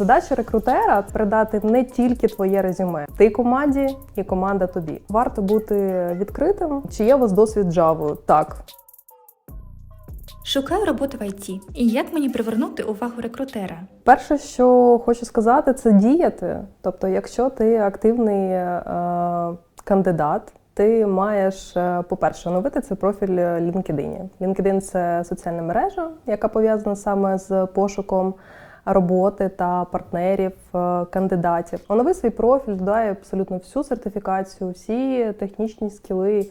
Задача рекрутера передати не тільки твоє резюме. Ти команді і команда тобі. Варто бути відкритим. Чи є у вас досвід Java? Так. Шукаю роботу в ІТ. І як мені привернути увагу рекрутера? Перше, що хочу сказати, це діяти. Тобто, якщо ти активний е, кандидат, ти маєш, е, по-перше, оновити цей профіль LinkedIn. LinkedIn – це соціальна мережа, яка пов'язана саме з пошуком роботи та партнерів, е, кандидатів. Онови свій профіль, додай абсолютно всю сертифікацію, всі технічні скіли.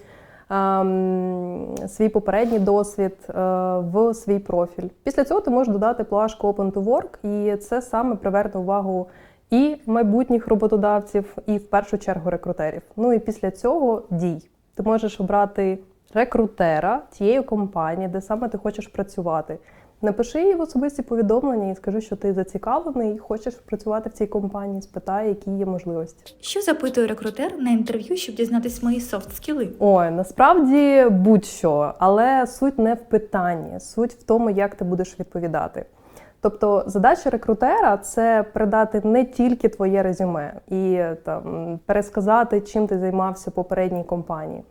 ем, Свій попередній досвід е, в свій профіль. Після цього ти можеш додати плашку Open to Work, і це саме приверне увагу і майбутніх роботодавців, і в першу чергу рекрутерів. Ну і після цього дій. Ти можеш обрати рекрутера тієї компанії, де саме ти хочеш працювати. Напиши їй в особисті повідомлення і скажи, що ти зацікавлений і хочеш працювати в цій компанії. Спитай, які є можливості. Що запитує рекрутер на інтерв'ю, щоб дізнатись мої софт скіли? Ой, насправді будь-що, але суть не в питанні, суть в тому, як ти будеш відповідати. Тобто задача рекрутера це передати не тільки твоє резюме і там пересказати, чим ти займався в попередній компанії.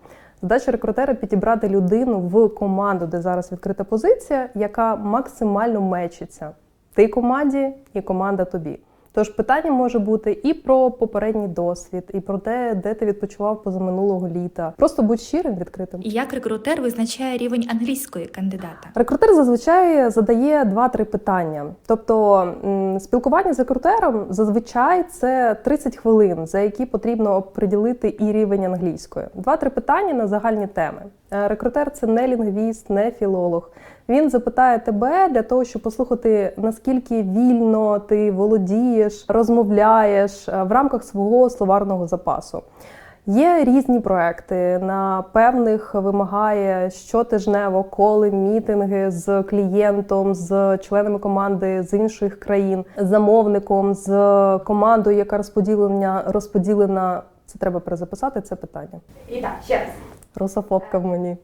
Задача рекрутера підібрати людину в команду, де зараз відкрита позиція, яка максимально мечиться. Ти команді і команда тобі. Тож питання може бути і про попередній досвід, і про те, де ти відпочивав позаминулого літа. Просто будь щирим, відкритим. І як рекрутер визначає рівень англійської кандидата? Рекрутер зазвичай задає 2-3 питання. Тобто спілкування з рекрутером зазвичай це 30 хвилин, за які потрібно приділити і рівень англійської. 2-3 питання на загальні теми. Е, Рекрутер це не лінгвіст, не філолог. Він запитає тебе для того, щоб послухати, наскільки вільно ти володієш, розмовляєш е, в рамках свого словарного запасу. Є різні проекти. На певних вимагає щотижнево коли мітинги з клієнтом, з членами команди з інших країн, замовником, з командою, яка розподілена розподілена. Це треба перезаписати це питання. І так, ще раз. Русофобка в мені.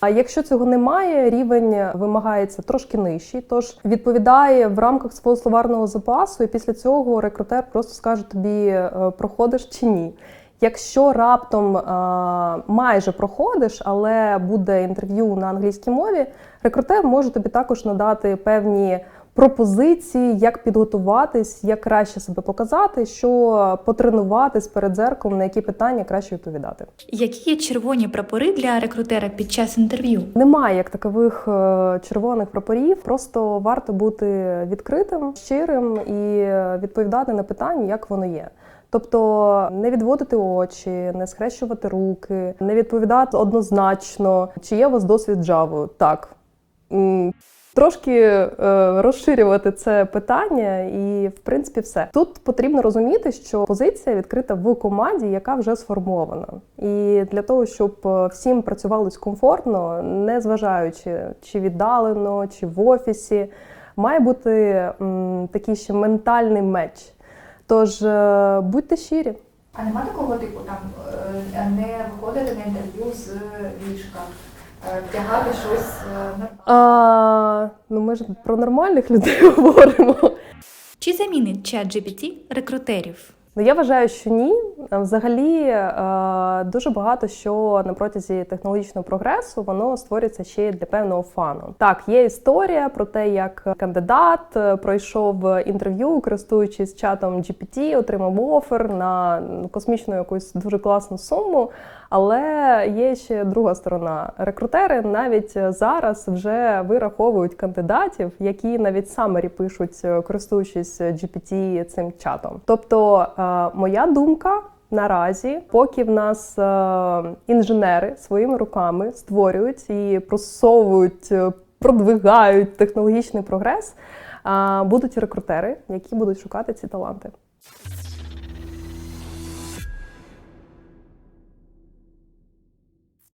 А якщо цього немає, рівень вимагається трошки нижчий, тож відповідає в рамках свого словарного запасу, і після цього рекрутер просто скаже тобі, е, проходиш чи ні. Якщо раптом а, майже проходиш, але буде інтерв'ю на англійській мові, рекрутер може тобі також надати певні пропозиції, як підготуватись, як краще себе показати, що потренуватись перед дзеркалом, на які питання краще відповідати. Які є червоні прапори для рекрутера під час інтерв'ю? Немає як такових е, червоних прапорів, просто варто бути відкритим, щирим і відповідати на питання, як воно є. Тобто не відводити очі, не схрещувати руки, не відповідати однозначно, чи є у вас досвід Java? Так. Трошки е, розширювати це питання, і в принципі все тут потрібно розуміти, що позиція відкрита в команді, яка вже сформована, і для того, щоб е, всім працювалось комфортно, не зважаючи чи віддалено, чи в офісі, має бути м, такий ще ментальний меч. Тож е, будьте щирі. А нема такого типу там не виходити на інтерв'ю з ліжка, вдягати щось е, нормальне? Ну ми ж про нормальних людей говоримо. Чи замінить чат GPT рекрутерів? Ну, я вважаю, що ні. Взагалі е, дуже багато що на протязі технологічного прогресу воно створюється ще для певного фану. Так, є історія про те, як кандидат е, пройшов інтерв'ю, користуючись чатом GPT, отримав офер на космічну якусь дуже класну суму. Але є ще друга сторона. Рекрутери навіть зараз вже вираховують кандидатів, які навіть самері пишуть, е, користуючись GPT цим чатом. Тобто, е, моя думка. Наразі, поки в нас е, інженери своїми руками створюють і просовують, е, продвигають технологічний прогрес, е, будуть рекрутери, які будуть шукати ці таланти.